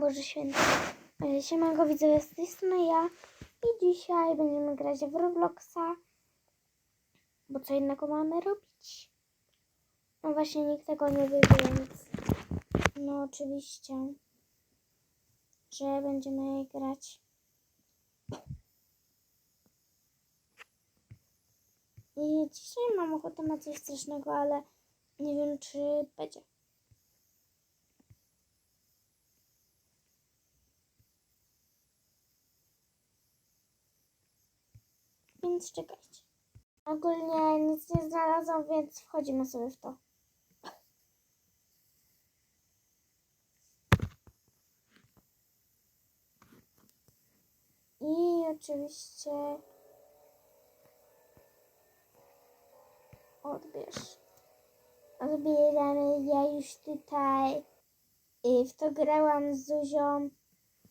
Boże Święty. E, Siemanko widzowie, z tej strony ja. I dzisiaj będziemy grać w Robloxa. Bo co innego mamy robić? No właśnie, nikt tego nie wie, więc... No oczywiście, że będziemy grać. I dzisiaj mam ochotę na coś strasznego, ale nie wiem, czy będzie. Więc czekajcie. Ogólnie nic nie znalazłam, więc wchodzimy sobie w to. I oczywiście odbierz. Odbieramy. Ja już tutaj y, w to grałam z Zuzią.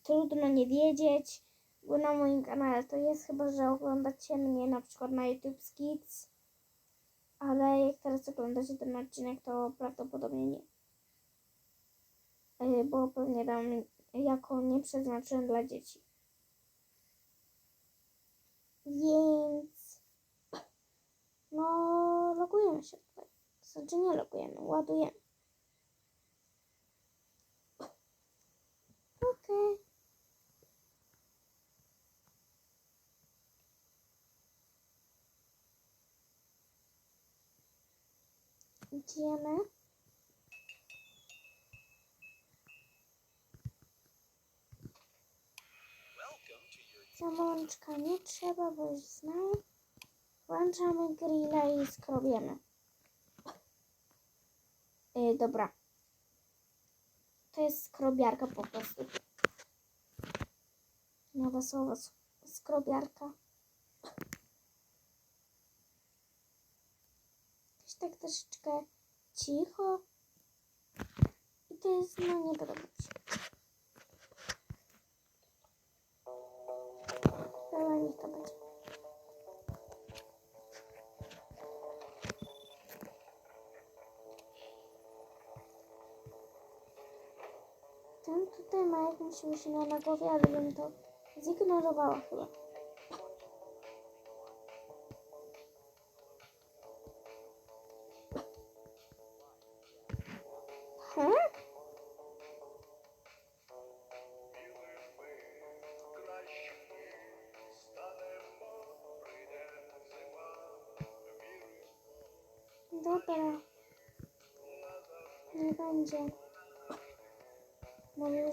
Trudno nie wiedzieć, na moim kanale to jest chyba, że oglądacie mnie na przykład na YouTube Kids. Ale jak teraz oglądacie ten odcinek, to prawdopodobnie nie. Y, Bo pewnie dam jako nie przeznaczyłem dla dzieci. Więc no logujemy się tutaj. Znaczy nie logujemy, ładujemy. Okej. Idziemy. Zamączka nie trzeba, bo już znam. Włączamy grilla i skrobiemy. Yy, dobra. To jest skrobiarka po prostu. Nowe słowo sk- skrobiarka. Tak troszeczkę cicho. I to jest, no nie podoba mi się. Ale niech to będzie. Ten tutaj ma jakąś łysinę na głowie, ale bym to zignorowała chyba. He? Dobra. Nie będzie. Bo mi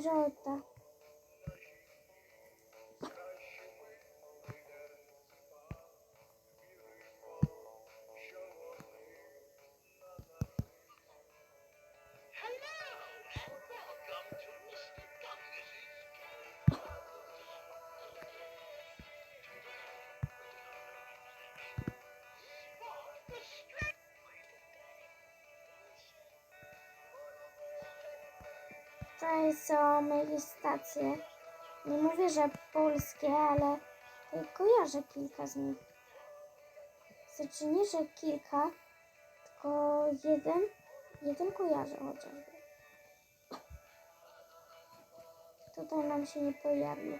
Tutaj są jakieś stacje. Nie mówię, że polskie, ale kojarzę kilka z nich. Znaczy nie, że kilka, tylko jeden. Jeden kojarzę chociażby. Tutaj nam się nie pojawił.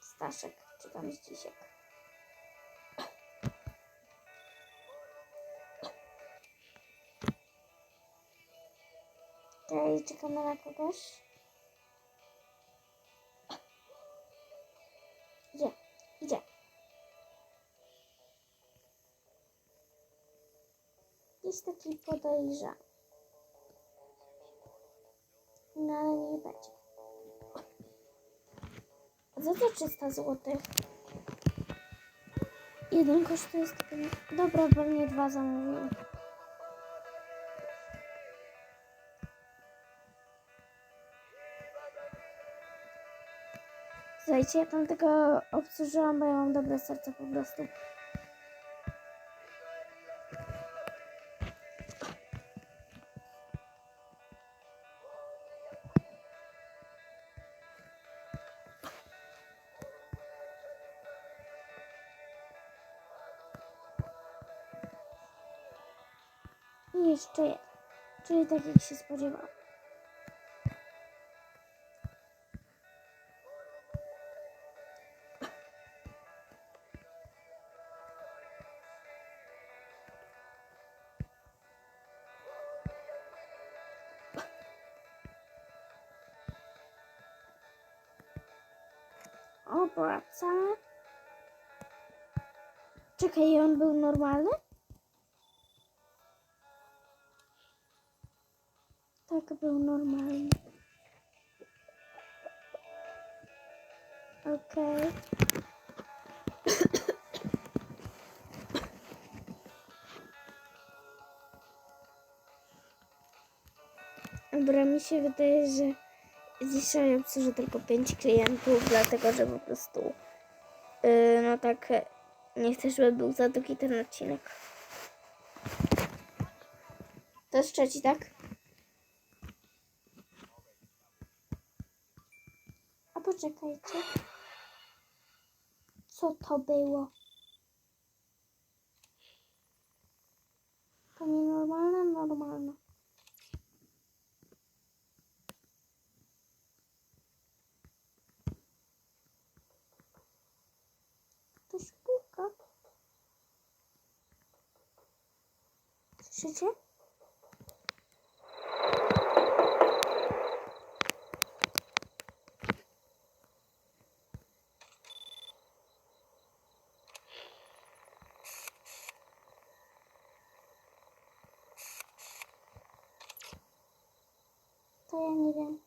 Staszek, czy tam Zdzisiek. Okej, czekamy na kogoś. Idzie, idzie. Jest taki podejrzany. No ale nie będzie. Za co 300 zł? Jeden kosztuje 150. Dobra, pewnie dwa zamówiłem. Słuchajcie, ja tam tego obsłużyłam, bo ja mam dobre serce po prostu. I jeszcze jeden. Czyli tak jak się spodziewałam. Obracamy. Czekaj, on był normalny? Tak, był normalny. Okej. Dobra, mi się wydaje, że dzisiaj obsłużę tylko 5 klientów, dlatego że po prostu yy, no tak nie chcę, żeby był za długi ten odcinek. To jest trzeci, tak? A poczekajcie. Co to było? To nienormalne, normalne. Ktoś puka. Słyszycie? To ja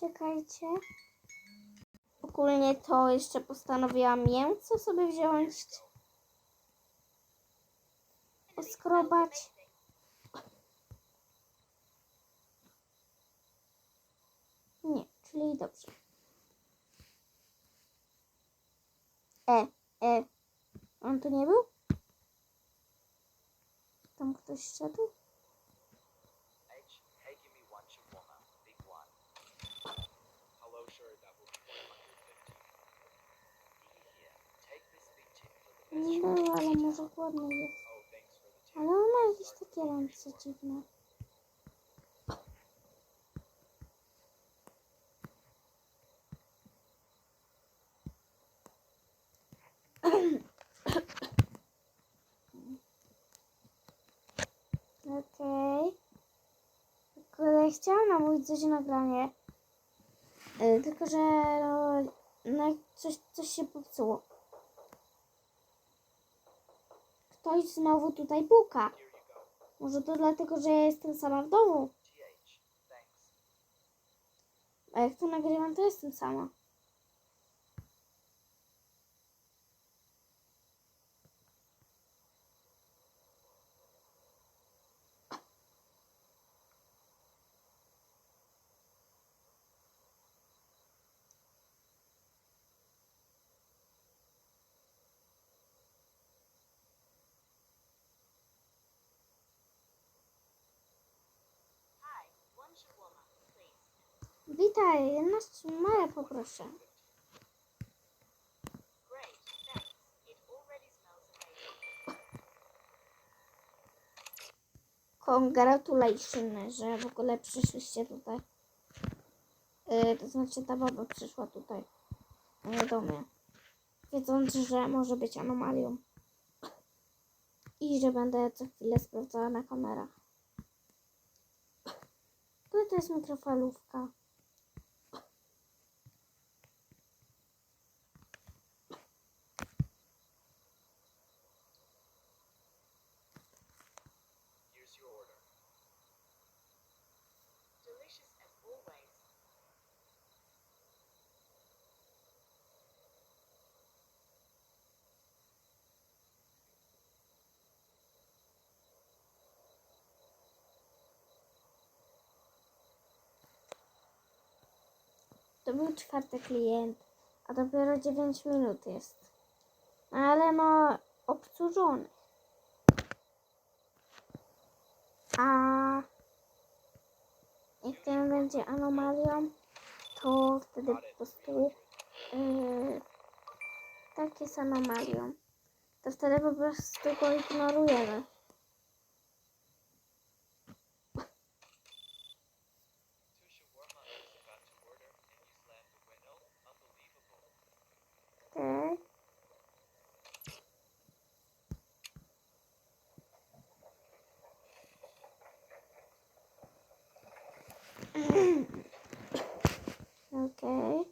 Czekajcie. Ogólnie to jeszcze postanowiłam mięso sobie wziąć. Poskrobać. Nie, czyli dobrze. E, e. On tu nie był? Tam ktoś szedł? Nie był, ale może głodny jest. Ale on ma jakieś takie ręce dziwne. Okej. Okay. Chciałam namówić coś nagranie. Y, Tylko, że no, no, coś, coś się popsuło. Ktoś znowu tutaj puka. Może to dlatego, że ja jestem sama w domu. A jak to nagrywam, to jestem sama. Witaj, jedna Maja poproszę. Congratulations, że w ogóle przyszliście tutaj. Yy, to znaczy ta baba przyszła tutaj. Nie do mnie. Wiedząc, że może być anomalią. I że będę co chwilę sprawdzała na kamerach. Tutaj to jest mikrofalówka. To był czwarty klient, a dopiero 9 minut jest. No ale no, obsłużony. A jak ten będzie anomalią, to wtedy po prostu yy, tak jest anomalią. To wtedy po prostu go ignorujemy. Okej.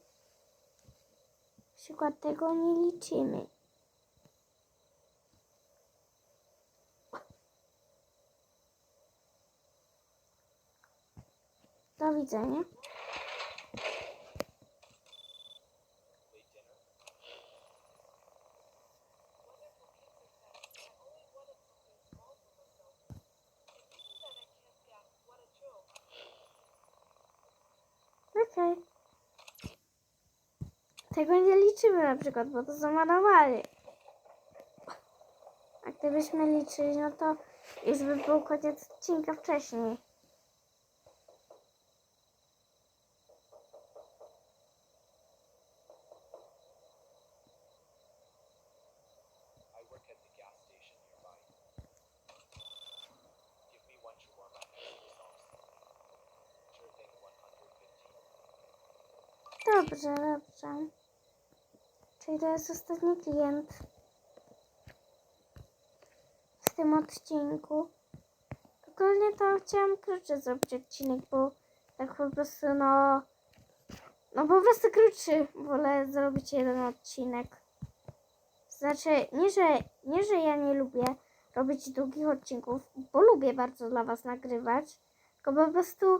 Przykład tego nie liczymy. Do widzenia. Tego nie liczymy na przykład, bo to są anomalie. A gdybyśmy liczyli, no to już by był koniec odcinka wcześniej. I work at the gas station nearby. Give me one shawarma and two sauce. Sure thing, 115. Dobrze, dobrze. Czyli to jest ostatni klient w tym odcinku. Ogólnie to chciałam krótszy zrobić odcinek, bo tak po prostu no... No po prostu krótszy. Wolę zrobić jeden odcinek. Znaczy, nie że, nie, że ja nie lubię robić długich odcinków, bo lubię bardzo dla Was nagrywać, tylko po prostu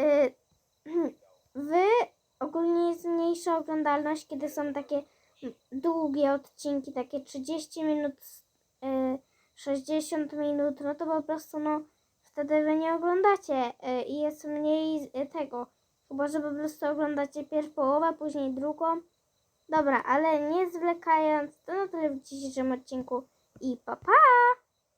y, Wy ogólnie jest mniejsza oglądalność, kiedy są takie długie odcinki, takie 30 minut, y, 60 minut, no to po prostu no wtedy wy nie oglądacie y, i jest mniej y, tego. Chyba, że po prostu oglądacie pierw połowę, później drugą. Dobra, ale nie zwlekając, to na tyle w dzisiejszym odcinku i pa pa!